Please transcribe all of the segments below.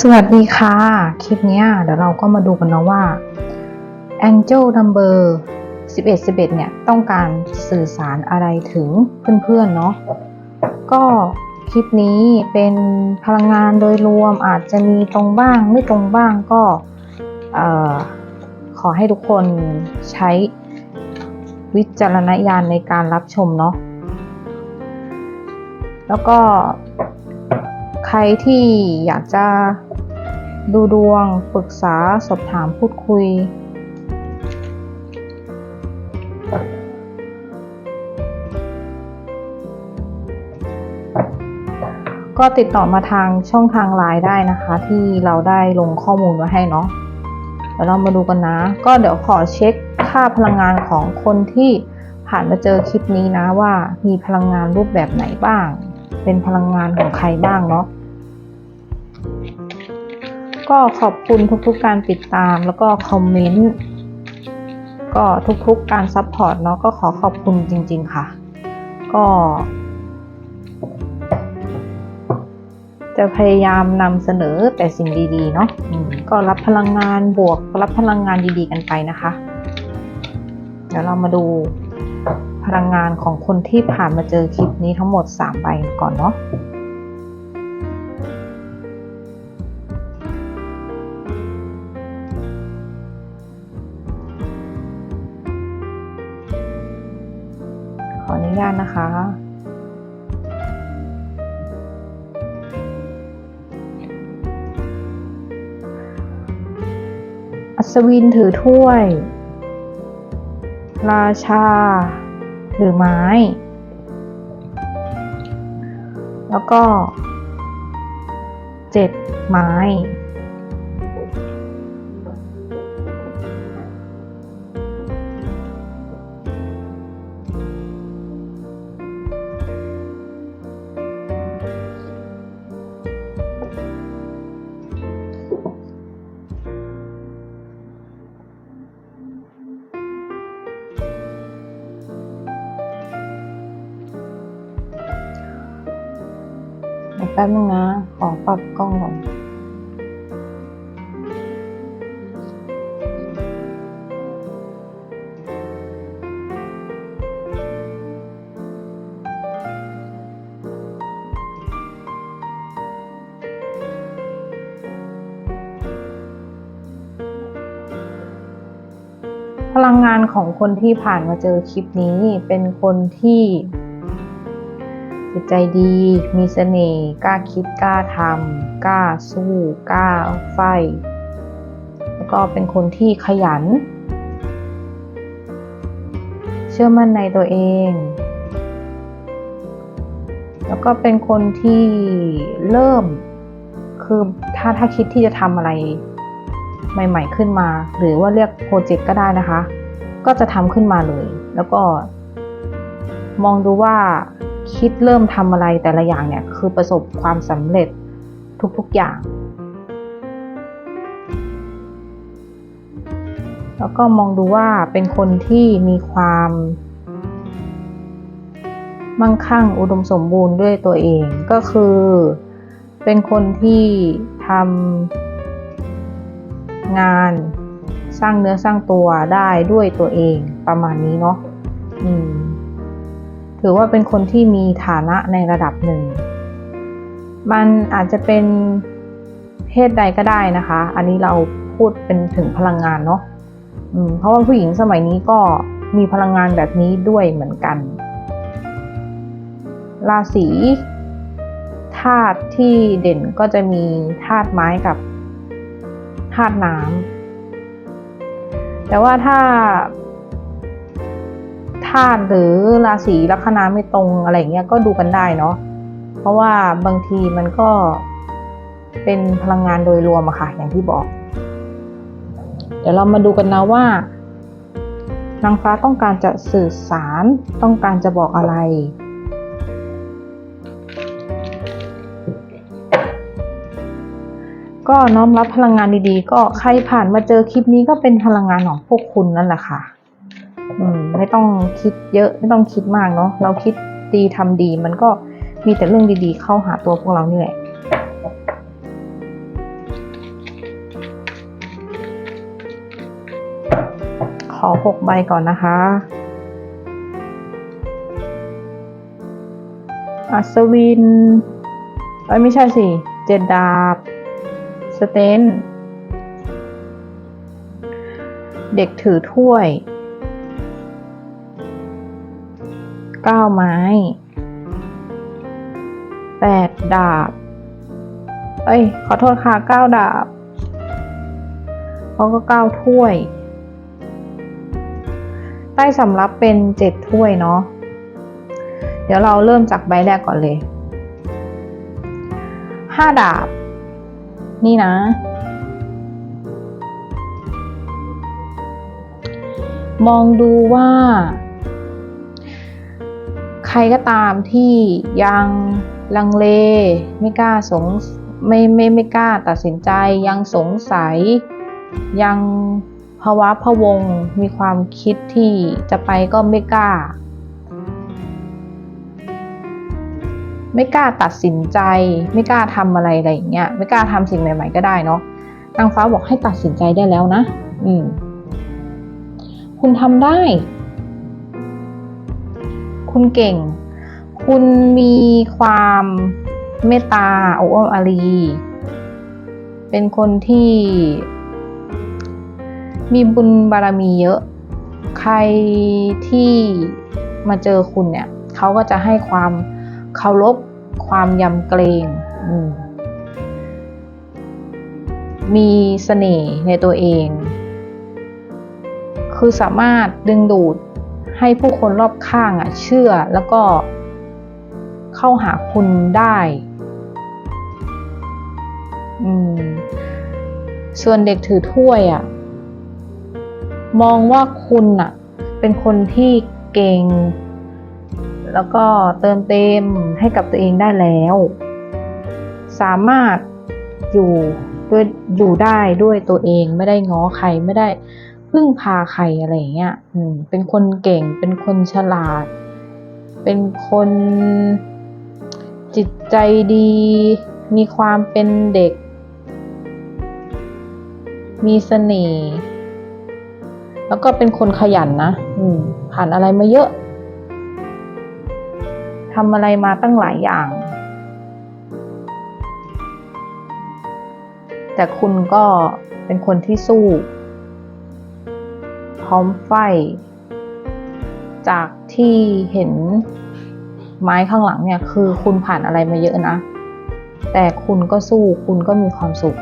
สวัสดีค่ะ คลิปนี้เดี๋ยวเราก็มาดูกันนะว่า Angel Number 11 11 เนี่ย ต้องการสื่อสารอะไรถึงเพื่อนๆเนาะก็คลิปนี้เป็นพลังงานโดยรวมอาจจะมีตรงบ้างไม่ตรงบ้างก็ขอให้ทุกคนใช้วิจารณญาณในการรับชมเนาะแล้วก็ ใครที่อยากจะดูดวงปรึกษาสอบถามพูดคุย ก็ติดต่อมาทางช่องทางไลน์ได้นะคะ ที่เราได้ลงข้อมูลไว้ให้เนาะเดี๋ยวเรามาดูกันนะ ก็เดี๋ยวขอเช็คค่าพลังงานของคนที่ผ่านมาเจอคลิปนี้นะว่ามีพลังงานรูปแบบไหนบ้าง เป็นพลังงานของใครบ้างเนาะ ก็ขอบคุณทุกๆการติดตามแล้วก็คอมเมนต์ก็ทุกๆการซัพพอร์ตเนาะก็ขอขอบคุณจริง ๆ ค่ะ ก็ จะพยายามนำเสนอแต่สิ่งดีๆ เนาะก็รับพลังงานบวกรับพลังงานดีๆ กันไปนะคะ เดี๋ยวเรามาดูพลังงานของคนที่ผ่านมาเจอคลิปนี้ทั้งหมด 3 ใบก่อนเนาะ ญาตนะคะ อัศวินถือถ้วย ราชาถือไม้ แล้วก็เจ็ดไม้ แป๊บนึงนะ ขอปรับกล้องก่อนพลังงานของคนที่ผ่านมาเจอคลิปนี้เป็นคนที่ จิตใจดี มีเสน่ห์ กล้าคิด กล้าทำ กล้าสู้ กล้าไฟ แล้วก็เป็นคนที่ขยัน เชื่อมั่นในตัวเอง แล้วก็เป็นคนที่เริ่ม คือถ้าถ้าคิดที่จะทำอะไรใหม่ ๆ ขึ้นมา หรือว่าเรียกโปรเจกต์ก็ได้นะคะ ก็จะทำขึ้นมาเลย แล้วก็มองดูว่า คิดเริ่มทำอะไรแต่ละอย่างเนี่ยคือประสบความสำเร็จทุกๆอย่าง แล้วก็มองดูว่าเป็นคนที่มีความ มั่งคั่งอุดมสมบูรณ์ด้วยตัวเองก็คือ เป็นคนที่ทำงานสร้างเนื้อสร้างตัวได้ด้วยตัวเองประมาณนี้เนาะอืม ถือว่าเป็นคนที่มีฐานะในระดับหนึ่ง มันอาจจะเป็นเพศใดก็ได้นะคะ อันนี้เราพูดเป็นถึงพลังงานเนาะเพราะว่าผู้หญิงสมัยนี้ก็มีพลังงานแบบนี้ด้วยเหมือนกัน ราศีธาตุที่เด่นก็จะมีธาตุไม้กับธาตุน้ำแต่ว่าถ้า ธาตุหรือราศีลัคนาไม่ตรงอะไรเงี้ยก็ดูกันได้เนาะเพราะว่าบางทีมันก็เป็นพลังงานโดยรวมอะค่ะ อย่างที่บอก เดี๋ยวเรามาดูกันนะว่านางฟ้าต้องการจะสื่อสารต้องการจะบอกอะไรก็น้อมรับพลังงานดีๆ ก็ใครผ่านมาเจอคลิปนี้ก็เป็นพลังงานของพวกคุณนั่นแหละค่ะ ไม่ต้องคิดเยอะไม่ต้องคิดมากเนาะเราคิดดีทำดี มันก็มีแต่เรื่องดีๆ เข้าหาตัวพวกเราเนี่แหละขอหกใบก่อนนะคะอัศวินเอ้ไม่ใช่สิ เจดดาบ สเตน เด็กถือถ้วย ก้าไม้ แปดดาบ เอ้ย ขอโทษค่ะเก้าดาบแล้วก็เก้าถ้วย ใต้สำรับเป็นเจ็ดถ้วยเนาะ เดี๋ยวเราเริ่มจากใบแรกก่อนเลยห้าดาบ นี่นะมองดูว่า รก็ตามที่ยังลังเล ไม่กล้าสงไม่ไม่ไม่กล้าตัดสินใจ ยังสงสัย ยังภาวะพะวงมีความคิดที่จะไปก็ไม่กล้า ไม่กล้าตัดสินใจ ไม่กล้าทำอะไรอะไรอย่างเงี้ยไม่กล้าทำสิ่งใหม่ๆก็ได้เนาะนางฟ้าบอกให้ตัดสินใจได้แล้วนะ อืม คุณทำได้ คุณเก่ง คุณมีความเมตตาโอ้อมอารี เป็นคนที่มีบุญบารมีเยอะ ใครที่มาเจอคุณเนี่ย เขาก็จะให้ความเคารพความยำเกรงมมีเสน่ห์ในตัวเอง คือสามารถดึงดูด ให้ผู้คนรอบข้างอะเชื่อแล้วก็เข้าหาคุณได้อืมส่วนเด็กถือถ้วยอะ มองว่าคุณอะ เป็นคนที่เก่ง แล้วก็เติมเต็มให้กับตัวเองได้แล้ว สามารถอยู่ด้วยอยู่ได้ด้วยตัวเองไม่ได้ง้อใครไม่ได้ พึ่งพาใครอะไรเงี้ยอืมเป็นคนเก่ง เป็นคนฉลาด เป็นคนจิตใจดี มีความเป็นเด็ก มีเสน่ห์ แล้วก็เป็นคนขยันนะ อืม ผ่านอะไรมาเยอะทำอะไรมาตั้งหลายอย่าง แต่คุณก็เป็นคนที่สู้ พร้อมไฟ จากที่เห็นไม้ข้างหลังเนี่ยคือคุณผ่านอะไรมาเยอะนะ แต่คุณก็สู้คุณก็มีความสุข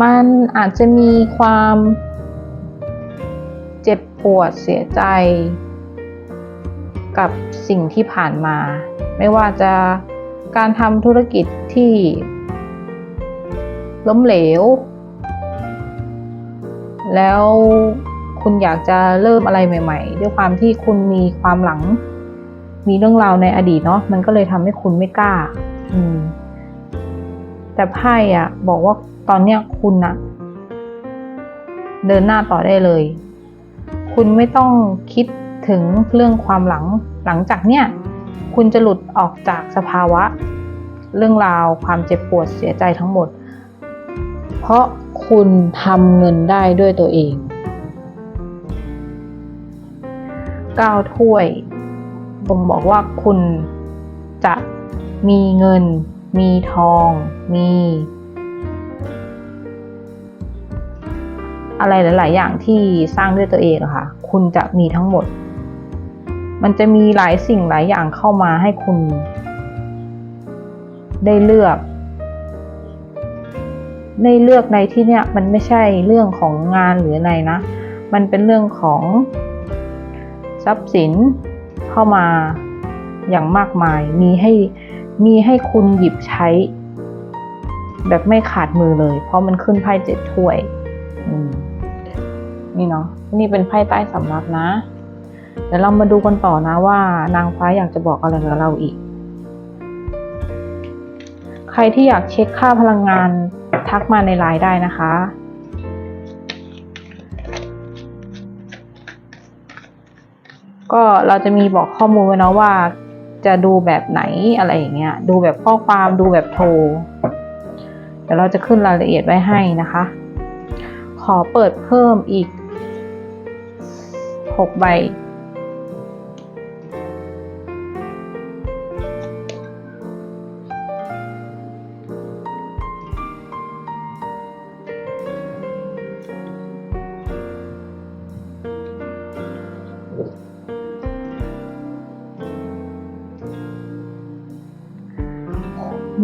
มันอาจจะมีความเจ็บปวดเสียใจ กับสิ่งที่ผ่านมา ไม่ว่าจะการทำธุรกิจที่ล้มเหลว แล้ว คุณอยากจะเริ่มอะไรใหม่ ๆ ด้วยความที่คุณมีความหลัง มีเรื่องราวในอดีตเนาะมันก็เลยทำให้คุณไม่กล้า อืม แต่ไพ่อะบอกว่าตอนเนี้ยคุณอะเดินหน้าต่อได้เลย คุณไม่ต้องคิดถึงเรื่องความหลัง หลังจากเนี้ยคุณจะหลุดออกจากสภาวะ เรื่องราวความเจ็บปวดเสียใจทั้งหมด เพราะคุณทำเงินได้ด้วยตัวเอง ก้าวถ้วย บ่งบอกว่าคุณจะมีเงิน มีทอง มี อะไรหลาย ๆ อย่างที่สร้างด้วยตัวเองอะค่ะ คุณจะมีทั้งหมด มันจะมีหลายสิ่งหลายอย่างเข้ามาให้คุณ ได้เลือกได้เลือกในที่เนี้ยมันไม่ใช่เรื่องของงานหรืออะไรนะ มันเป็นเรื่องของ ทรัพย์สินเข้ามาอย่างมากมาย มีให้มีให้คุณหยิบใช้ แบบไม่ขาดมือเลย เพราะมันขึ้นไพ่เจ็ดถ้วยนี่เนาะนี่เป็นไพ่ใต้สำรับนะ เดี๋ยวเรามาดูกันต่อนะว่านางฟ้าอยากจะบอกอะไรกับเราอีก ใครที่อยากเช็คค่าพลังงานทักมาในไลน์ได้นะคะ ก็เราจะมีบอกข้อมูลไว้นะว่าจะดูแบบไหนอะไรอย่างเงี้ย ดูแบบข้อความดูแบบโทร เดี๋ยวเราจะขึ้นรายละเอียดไว้ให้นะคะ ขอเปิดเพิ่มอีกหกใบ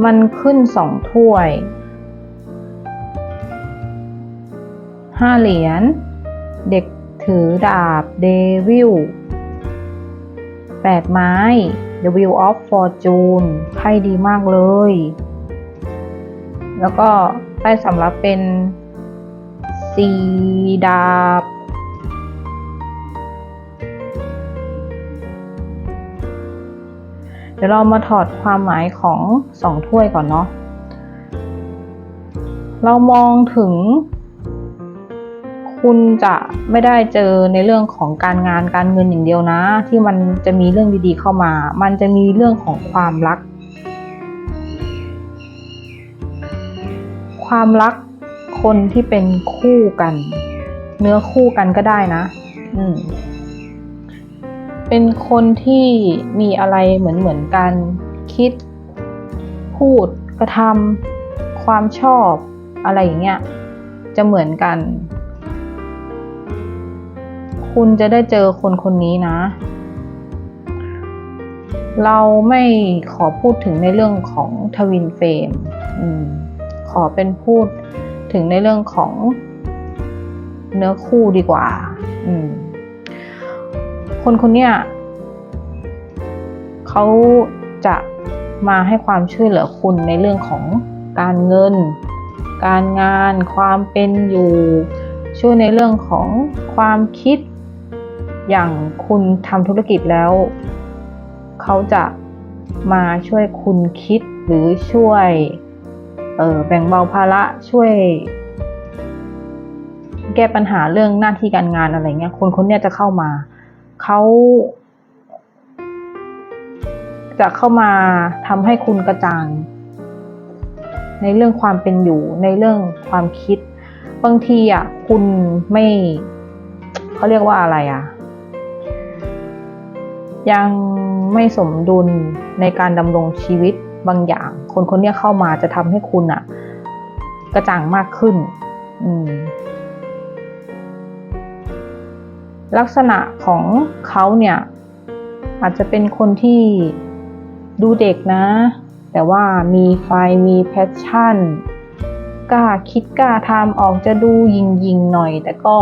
มันขึ้นสองถ้วยห้าเหรียญ เด็กถือดาบเดวิลแปดไม้ The Wheel of Fortune ไพ่ดีมากเลย แล้วก็ไพ่สำรับเป็นสีดาบ เดี๋ยวเรามาถอดความหมายของสองถ้วยก่อนเนาะ เรามองถึง คุณจะไม่ได้เจอในเรื่องของการงานการเงินอย่างเดียวนะ ที่มันจะมีเรื่องดีๆเข้ามา มันจะมีเรื่องของความรัก ความรักคนที่เป็นคู่กัน เนื้อคู่กันก็ได้นะ อืม เป็นคนที่มีอะไรเหมือนเหมือนๆกัน คิด พูดกระทำความชอบอะไรอย่างเงี้ยจะเหมือนกัน คุณจะได้เจอคนคนนี้นะ เราไม่ขอพูดถึงในเรื่องของทวินเฟรมอืมขอเป็นพูดถึงในเรื่องของเนื้อคู่ดีกว่า อืม คนคนเนี้ยเขาจะมาให้ความช่วยเหลือคุณในเรื่องของการเงิน การงาน ความเป็นอยู่ ช่วยในเรื่องของความคิด อย่างคุณทำธุรกิจแล้ว เขาจะมาช่วยคุณคิดหรือช่วยออแบ่งเบาภาระช่วย แก้ปัญหาเรื่องหน้าที่การงานอะไรเงี้ยคนคนเนี้ยจะเข้ามา เขาจะเข้ามาทำให้คุณกระจ่าง ในเรื่องความเป็นอยู่ ในเรื่องความคิด บางทีอะคุณไม่เขาเรียกว่าอะไรอะ ยังไม่สมดุลในการดำรงชีวิตบางอย่าง คนคนนี้เข้ามาจะทำให้คุณอะ กระจ่างมากขึ้น อืม ลักษณะของเขาเนี่ยอาจจะเป็นคนที่ดูเด็กนะ แต่ว่ามีไฟมีแพชชั่น กล้าคิดกล้าทำออกจะดูยิงยิงๆหน่อย แต่ก็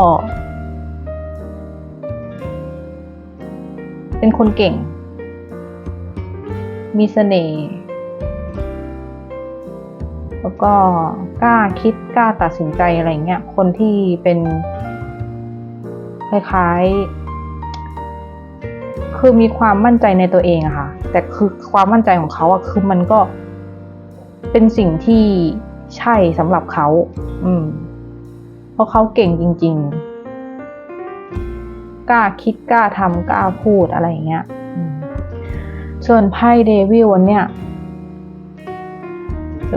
เป็นคนเก่ง มีเสน่ห์แล้วก็กล้าคิดกล้าตัดสินใจอะไรเงี้ยคนที่เป็น คล้ายๆ คือมีความมั่นใจในตัวเองอะค่ะ แต่คือความมั่นใจของเขาอะคือมันก็เป็นสิ่งที่ใช่สำหรับเขา อืม เพราะเขาเก่งจริง ๆ กล้าคิดกล้าทำกล้าพูดอะไรอย่างเงี้ยส่วนไพ่เดวิลวันเนี้ย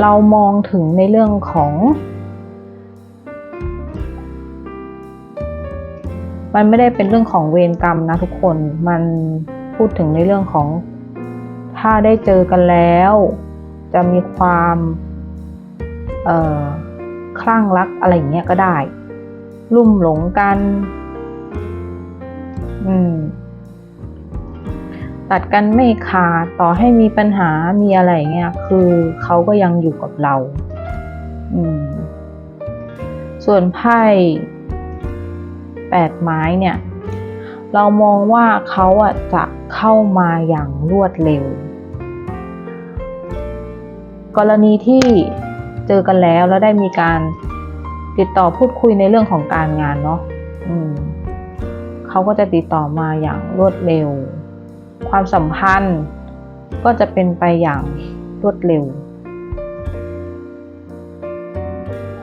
เรามองถึงในเรื่องของ มันไม่ได้เป็นเรื่องของเวรกรรมนะทุกคน มันพูดถึงในเรื่องของ ถ้าได้เจอกันแล้ว จะมีความเออคลั่งรักอะไรอย่างเงี้ยก็ได้ ลุ่มหลงกัน อืม ตัดกันไม่ขาดต่อให้มีปัญหามีอะไรเงี้ย คือเขาก็ยังอยู่กับเรา อืม ส่วนไพ่ แปดไม้เนี่ย เรามองว่าเขาอะจะเข้ามาอย่างรวดเร็ว กรณีที่เจอกันแล้วแล้วได้มีการติดต่อพูดคุยในเรื่องของการงานเนาะเขาก็จะติดต่อมาอย่างรวดเร็ว ความสัมพันธ์ก็จะเป็นไปอย่างรวดเร็ว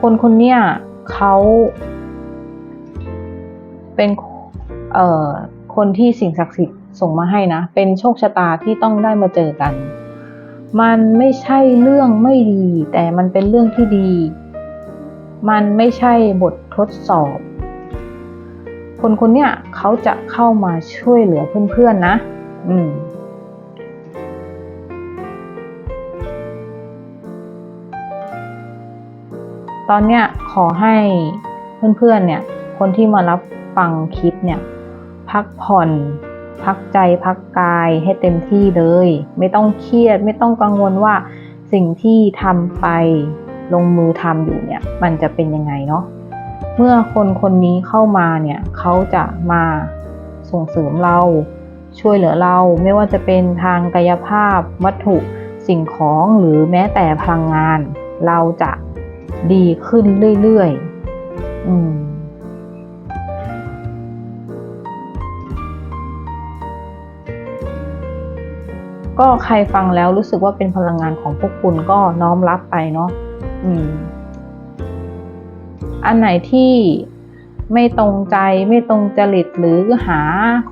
คนคนเนี้ยเขา เป็นเอ่อคนที่สิ่งศักดิ์สิทธิ์ส่งมาให้นะ เป็นโชคชะตาที่ต้องได้มาเจอกัน มันไม่ใช่เรื่องไม่ดี แต่มันเป็นเรื่องที่ดี มันไม่ใช่บททดสอบ คนคนเนี้ยเขาจะเข้ามาช่วยเหลือเพื่อนๆนะ อืมตอนเนี้ยขอให้เพื่อนๆเนี่ย คนที่มารับ ฟังคลิปเนี่ย พักผ่อน พักใจพักกายให้เต็มที่เลย ไม่ต้องเครียด ไม่ต้องกังวลว่าสิ่งที่ทำไปลงมือทำอยู่เนี่ย มันจะเป็นยังไงเนาะเมื่อคนคนนี้เข้ามาเนี่ยเขาจะมาส่งเสริมเราช่วยเหลือเราไม่ว่าจะเป็นทางกายภาพ วัตถุสิ่งของหรือแม้แต่พลังงาน เราจะดีขึ้นเรื่อยๆ อืม ก็ใครฟังแล้วรู้สึกว่าเป็นพลังงานของพวกคุณก็น้อมรับไปเนาะอืม อันไหนที่ไม่ตรงใจไม่ตรงจริตหรือหา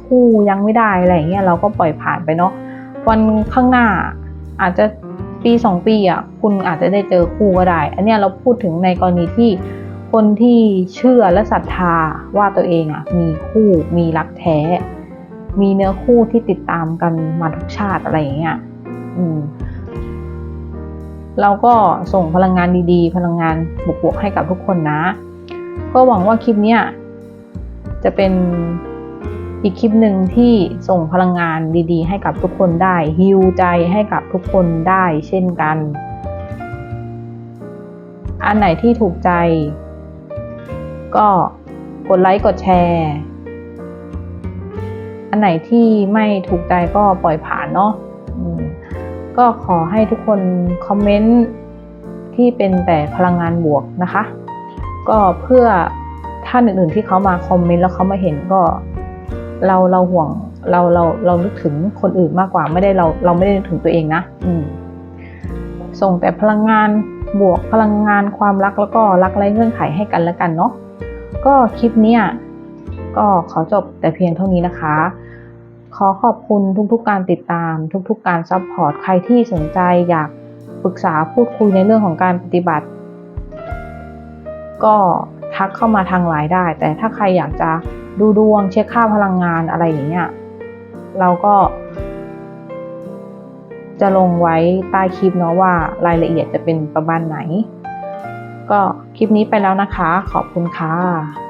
คู่ยังไม่ได้อะไรเงี้ยเราก็ปล่อยผ่านไปเนาะวันข้างหน้าอาจจะปีสองปีอะคุณอาจจะได้เจอคู่ก็ได้ อันเนี้ยเราพูดถึงในกรณีที่คนที่เชื่อและศรัทธาว่าตัวเองอะมีคู่มีรักแท้ มีเนื้อคู่ที่ติดตามกันมาทุกชาติอะไรอย่างเงี้ย อืม เราก็ส่งพลังงานดีๆ พลังงานบวกๆให้กับทุกคนนะ ก็หวังว่าคลิปเนี้ยจะเป็นอีกคลิปหนึ่งที่ส่งพลังงานดีๆ ให้กับทุกคนได้ฮิวใจให้กับทุกคนได้เช่นกัน อันไหนที่ถูกใจ ก็กดไลค์กดแชร์ อันไหนที่ไม่ถูกใจก็ปล่อยผ่านเนาะก็ขอให้ทุกคนคอมเมนต์ที่เป็นแต่พลังงานบวกนะคะ ก็เพื่อท่านอื่นๆที่เขามาคอมเมนต์แล้วเขามาเห็นก็เราเราห่วงเราเราเรานึกถึงคนอื่นมากกว่าไม่ได้เราเราไม่ได้นึกถึงตัวเองนะ อืส่งแต่พลังงานบวกพลังงานความรักแล้วก็รักไร้เงื่อนไขให้กันและกันเนาะก็คลิปเนี้ยก็ขอจบแต่เพียงเท่านี้นะคะ ขอขอบคุณทุกๆการติดตาม ทุกๆการซัพพอร์ตใครที่สนใจอยากปรึกษาพูดคุยในเรื่องของการปฏิบัติ ก็ทักเข้ามาทางไลน์ได้ แต่ถ้าใครอยากจะดูดวงเช็คค่าพลังงานอะไรอย่างเงี้ยเราก็ จะลงไว้ใต้คลิปเนาะว่ารายละเอียดจะเป็นประมาณไหน ก็คลิปนี้ไปแล้วนะคะ ขอบคุณค่ะ